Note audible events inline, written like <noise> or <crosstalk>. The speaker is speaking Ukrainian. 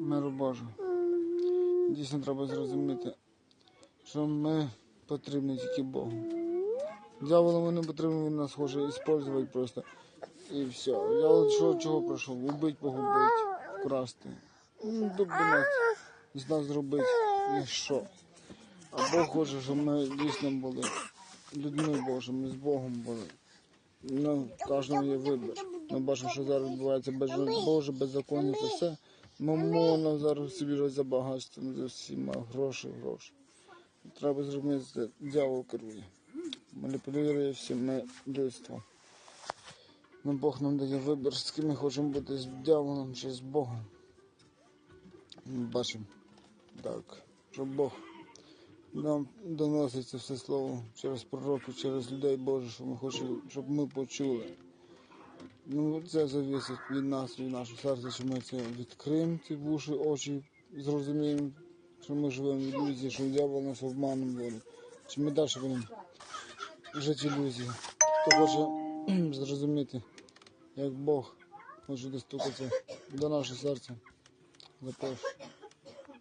миру Божого. Дійсно треба зрозуміти, що ми потрібні тільки Богу. Дьяволу не потрібно, він нас хоче використовувати просто. І все. Я що, чого пройшов? Убить, погубити, вкрасти. Нас, з нас зробити і що. А Бог хоче, щоб ми дійсно були людьми Божими, з Богом були. Ну, кожного є вибір. Ми бачимо, що зараз відбувається без Боже, беззаконня, це все. Мамона зараз собі за багатством, за всіма гроші, гроші. Треба це дьявол керує. Маніпулює всіми людством. Ну, Бог нам дає вибір, з ким ми хочемо бути, з дьяволом чи з Богом. Ми бачимо, так, що Бог нам доносить це все слово через пророків, через людей Божих, що ми хочемо, щоб ми почули. Ну, це залежить від нас, від нашого серця, що ми це відкриємо, ці вуші, очі, зрозуміємо, що ми живемо в ілюзії, що дьявол нас обманом буде. Чи ми далі будемо жити ілюзії. Хто хоче <clears throat> зрозуміти, як Бог хоче достукатися до нашого серця, запрошую.